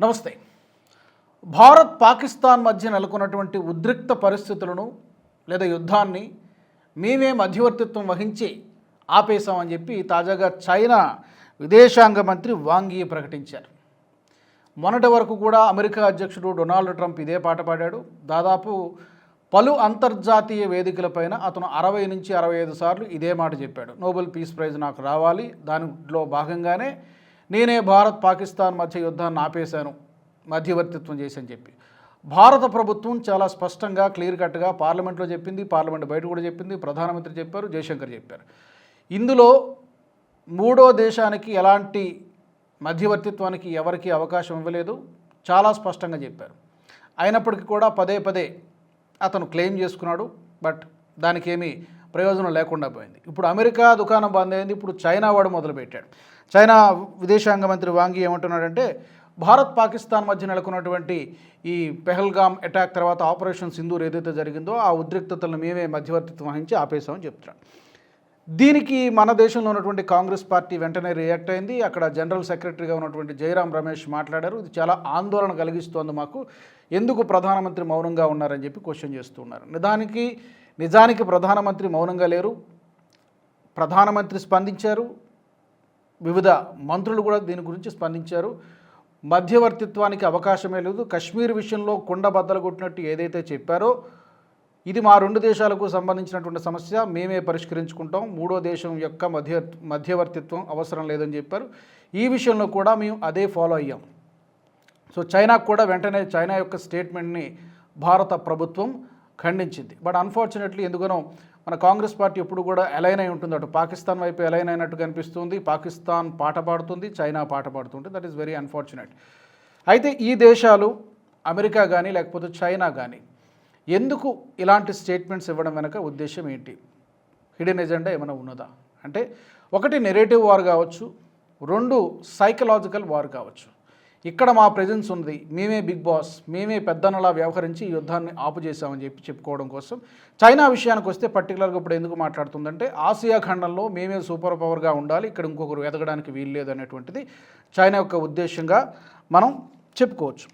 నమస్తే. భారత్ పాకిస్తాన్ మధ్య నెలకొన్నటువంటి ఉద్రిక్త పరిస్థితులను లేదా యుద్ధాన్ని మేమే మధ్యవర్తిత్వం వహించి ఆపేశామని చెప్పి తాజాగా చైనా విదేశాంగ మంత్రి వాంగీ ప్రకటించారు. మొన్నటి వరకు కూడా అమెరికా అధ్యక్షుడు డొనాల్డ్ ట్రంప్ ఇదే పాట పాడాడు. దాదాపు పలు అంతర్జాతీయ వేదికలపైన అతను అరవై నుంచి అరవై ఐదు సార్లు ఇదే మాట చెప్పాడు. నోబెల్ పీస్ ప్రైజ్ నాకు రావాలి. దానిలో భాగంగానే నేనే భారత్ పాకిస్తాన్ మధ్య యుద్ధాన్ని ఆపేశాను మధ్యవర్తిత్వం చేసి అని చెప్పి. భారత ప్రభుత్వం చాలా స్పష్టంగా క్లియర్ కట్గా పార్లమెంట్లో చెప్పింది పార్లమెంట్ బయట కూడా చెప్పింది ప్రధానమంత్రి చెప్పారు జయశంకర్ చెప్పారు. ఇందులో మూడో దేశానికి ఎలాంటి మధ్యవర్తిత్వానికి ఎవరికీ అవకాశం ఇవ్వలేదు చాలా స్పష్టంగా చెప్పారు. అయినప్పటికీ కూడా పదే పదే అతను క్లెయిమ్ చేసుకున్నాడు బట్ దానికి ఏమీ ప్రయోజనం లేకుండా పోయింది. ఇప్పుడు అమెరికా దుకాణం బంద్ అయింది ఇప్పుడు చైనా వాడు మొదలుపెట్టాడు. చైనా విదేశాంగ మంత్రి వాంగి ఏమంటున్నాడంటే భారత్ పాకిస్తాన్ మధ్య నెలకొన్నటువంటి ఈ పెహల్గామ్ అటాక్ తర్వాత ఆపరేషన్ సింధూర్ ఏదైతే జరిగిందో ఆ ఉద్రిక్తతలను మేమే మధ్యవర్తిత్వం వహించి ఆపేశామని చెప్తున్నాడు. దీనికి మన దేశంలో ఉన్నటువంటి కాంగ్రెస్ పార్టీ వెంటనే రియాక్ట్ అయింది. అక్కడ జనరల్ సెక్రటరీగా ఉన్నటువంటి జయరాం రమేష్ మాట్లాడారు. ఇది చాలా ఆందోళన కలిగిస్తోంది మాకు. ఎందుకు ప్రధానమంత్రి మౌనంగా ఉన్నారని చెప్పి క్వశ్చన్ చేస్తున్నారు. నిజానికి నిజానికి ప్రధానమంత్రి మౌనంగా లేరు. ప్రధానమంత్రి స్పందించారు. వివిధ మంత్రులు కూడా దీని గురించి స్పందించారు. మధ్యవర్తిత్వానికి అవకాశమే లేదు. కశ్మీర్ విషయంలో కుండ బద్దలు కొట్టినట్టు ఏదైతే చెప్పారో ఇది మా రెండు దేశాలకు సంబంధించినటువంటి సమస్య. మేమే పరిష్కరించుకుంటాం. మూడో దేశం యొక్క మధ్య మధ్యవర్తిత్వం అవసరం లేదని చెప్పారు. ఈ విషయంలో కూడా మేము అదే ఫాలో అయ్యాం. సో చైనాకు కూడా వెంటనే చైనా యొక్క స్టేట్మెంట్ని భారత ప్రభుత్వం ఖండించింది. బట్ అన్ఫార్చునేట్లీ ఎందుకనో మన కాంగ్రెస్ పార్టీ ఎప్పుడు కూడా అలైన్ అయి ఉంటుంది. అటు పాకిస్తాన్ వైపు అలైన్ అయినట్టు కనిపిస్తుంది. పాకిస్తాన్ పాట పాడుతుంది. చైనా పాట పాడుతుంది దట్ ఈస్ వెరీ అన్ఫార్చునేట్ అయితే ఈ దేశాలు అమెరికా కానీ లేకపోతే చైనా కానీ ఎందుకు ఇలాంటి స్టేట్మెంట్స్ ఇవ్వడం వెనక ఉద్దేశం ఏంటి? హిడెన్ ఎజెండా ఏమైనా ఉన్నదా? అంటే ఒకటి నెరేటివ్ వార్ కావచ్చు. రెండు సైకలాజికల్ వార్ కావచ్చు. ఇక్కడ మా ప్రెజెన్స్ ఉంది మేమే బిగ్ బాస్ మేమే పెద్దనలా వ్యవహరించి ఈ యుద్ధాన్ని ఆపు చేశామని చెప్పి చెప్పుకోవడం కోసం. చైనా విషయానికి వస్తే పర్టికులర్గా ఇప్పుడు ఎందుకు మాట్లాడుతుందంటే ఆసియా ఖండంలో మేమే సూపర్ పవర్గా ఉండాలి ఇక్కడ ఇంకొకరు ఎదగడానికి వీల్లేదు అనేటువంటిది చైనా యొక్క ఉద్దేశంగా మనం చెప్పుకోవచ్చు.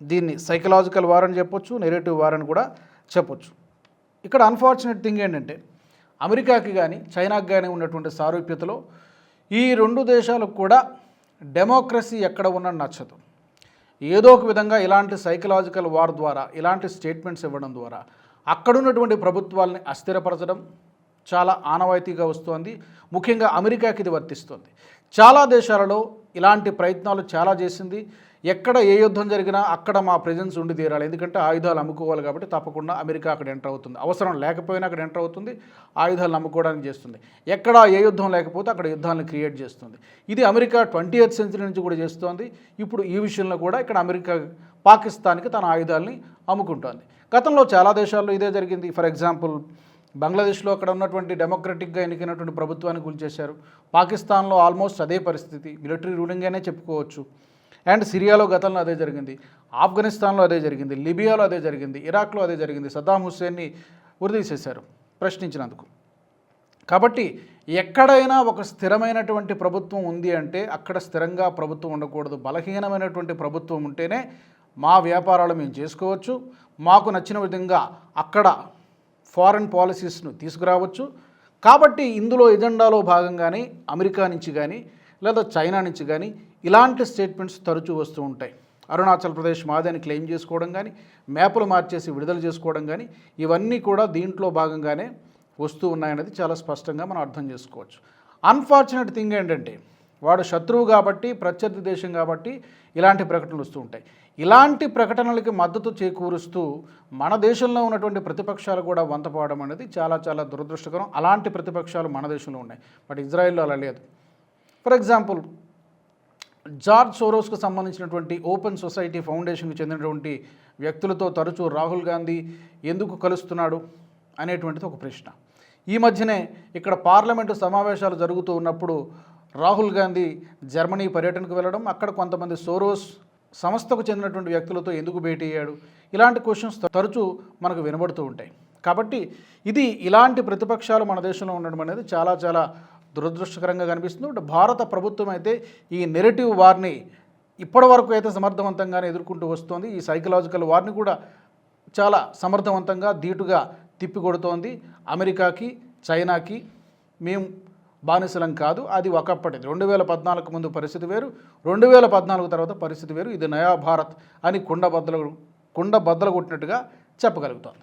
దీన్ని సైకలాజికల్ వార్ అని చెప్పొచ్చు నెరేటివ్ వార్ అని కూడా చెప్పొచ్చు. ఇక్కడ అన్ఫార్చునేట్ థింగ్ ఏంటంటే అమెరికాకి కానీ చైనాకి కానీ ఉన్నటువంటి సారూప్యతలో ఈ రెండు దేశాలకు కూడా డెమోక్రసీ ఎక్కడ ఉన్నా నచ్చదు. ఏదో ఒక విధంగా ఇలాంటి సైకలాజికల్ వార్ ద్వారా ఇలాంటి స్టేట్మెంట్స్ ఇవ్వడం ద్వారా అక్కడున్నటువంటి ప్రభుత్వాల్ని అస్థిరపరచడం చాలా ఆనవాయితీగా వస్తోంది. ముఖ్యంగా అమెరికాకి ఇది వర్తిస్తుంది. చాలా దేశాలలో ఇలాంటి ప్రయత్నాలు చాలా చేసింది. ఎక్కడ ఏ యుద్ధం జరిగినా అక్కడ మా ప్రెజెన్స్ ఉండి తీరాలి. ఎందుకంటే ఆయుధాలు అమ్ముకోవాలి కాబట్టి తప్పకుండా అమెరికా అక్కడ ఎంటర్ అవుతుంది. అవసరం లేకపోయినా అక్కడ ఎంటర్ అవుతుంది. ఆయుధాలను అమ్ముకోవడానికి చేస్తుంది. ఎక్కడ ఏ యుద్ధం లేకపోతే అక్కడ యుద్ధాలను క్రియేట్ చేస్తుంది. ఇది అమెరికా ట్వంటీ ఎయిత్ సెంచరీ నుంచి కూడా చేస్తోంది. ఇప్పుడు ఈ విషయంలో కూడా ఇక్కడ అమెరికా పాకిస్తాన్కి తన ఆయుధాలని అమ్ముకుంటోంది. గతంలో చాలా దేశాల్లో ఇదే జరిగింది. ఫర్ ఎగ్జాంపుల్ బంగ్లాదేశ్లో అక్కడ ఉన్నటువంటి డెమోక్రటిక్గా ఎన్నికైనటువంటి ప్రభుత్వాన్ని కూల్చేశారు పాకిస్తాన్లో ఆల్మోస్ట్ అదే పరిస్థితి. మిలిటరీ రూలింగ్ అనే చెప్పుకోవచ్చు. అండ్ సిరియాలో గతంలో అదే జరిగింది. ఆఫ్ఘనిస్తాన్లో అదే జరిగింది. లిబియాలో అదే జరిగింది. ఇరాక్లో అదే జరిగింది. సద్దాం హుస్సేన్ని ఉరిదీసేశారు ప్రశ్నించినందుకు. కాబట్టి ఎక్కడైనా ఒక స్థిరమైనటువంటి ప్రభుత్వం ఉంది అంటే అక్కడ స్థిరంగా ప్రభుత్వం ఉండకూడదు. బలహీనమైనటువంటి ప్రభుత్వం ఉంటేనే మా వ్యాపారాలు మేము చేసుకోవచ్చు. మాకు నచ్చిన విధంగా అక్కడ ఫారెన్ పాలసీస్ను తీసుకురావచ్చు. కాబట్టి ఇందులో ఎజెండాలో భాగంగానే అమెరికా నుంచి కానీ లేదా చైనా నుంచి కానీ ఇలాంటి స్టేట్మెంట్స్ తరచూ వస్తూ ఉంటాయి. అరుణాచల్ ప్రదేశ్ మాదని క్లెయిమ్ చేసుకోవడం కానీ మ్యాపులు మార్చేసి విడుదల చేసుకోవడం కానీ ఇవన్నీ కూడా దీంట్లో భాగంగానే వస్తూ ఉన్నాయనేది చాలా స్పష్టంగా మనం అర్థం చేసుకోవచ్చు. అన్ఫార్చునేట్ థింగ్ ఏంటంటే వాడు శత్రువు కాబట్టి ప్రత్యర్థి దేశం కాబట్టి ఇలాంటి ప్రకటనలు వస్తూ ఉంటాయి. ఇలాంటి ప్రకటనలకి మద్దతు చేకూరుస్తూ మన దేశంలో ఉన్నటువంటి ప్రతిపక్షాలు కూడా వంతపోవడం అనేది చాలా చాలా దురదృష్టకరం. అలాంటి ప్రతిపక్షాలు మన దేశంలో ఉన్నాయి. బట్ ఇజ్రాయెల్లో అలా లేదు. ఫర్ ఎగ్జాంపుల్ జార్జ్ సోరోస్కు సంబంధించినటువంటి ఓపెన్ సొసైటీ ఫౌండేషన్కు చెందినటువంటి వ్యక్తులతో తరచూ రాహుల్ గాంధీ ఎందుకు కలుస్తున్నాడు అనేటువంటిది ఒక ప్రశ్న. ఈ మధ్యనే ఇక్కడ పార్లమెంటు సమావేశాలు జరుగుతూ ఉన్నప్పుడు రాహుల్ గాంధీ జర్మనీ పర్యటనకు వెళ్ళడం అక్కడ కొంతమంది సోరోస్ సంస్థకు చెందినటువంటి వ్యక్తులతో ఎందుకు భేటీ అయ్యాడు ఇలాంటి క్వశ్చన్స్ తరచూ మనకు వినబడుతూ ఉంటాయి. కాబట్టి ఇది ఇలాంటి ప్రతిపక్షాలు మన దేశంలో ఉండడం అనేది చాలా చాలా దురదృష్టకరంగా కనిపిస్తుంది. భారత ప్రభుత్వం అయితే ఈ నెరటివ్ వార్ని ఇప్పటి వరకు అయితే సమర్థవంతంగానే ఎదుర్కొంటూ వస్తోంది. ఈ సైకలాజికల్ వార్ని కూడా చాలా సమర్థవంతంగా ధీటుగా తిప్పికొడుతోంది. అమెరికాకి చైనాకి మేము బానిసలం కాదు. అది ఒకప్పటిది. రెండు వేల పద్నాలుగు ముందు పరిస్థితి వేరు. రెండు వేల పద్నాలుగు తర్వాత పరిస్థితి వేరు. ఇది నయా భారత్ అని కుండ బద్దలు కుండ బద్దలు కొట్టినట్టుగా చెప్పగలుగుతోంది.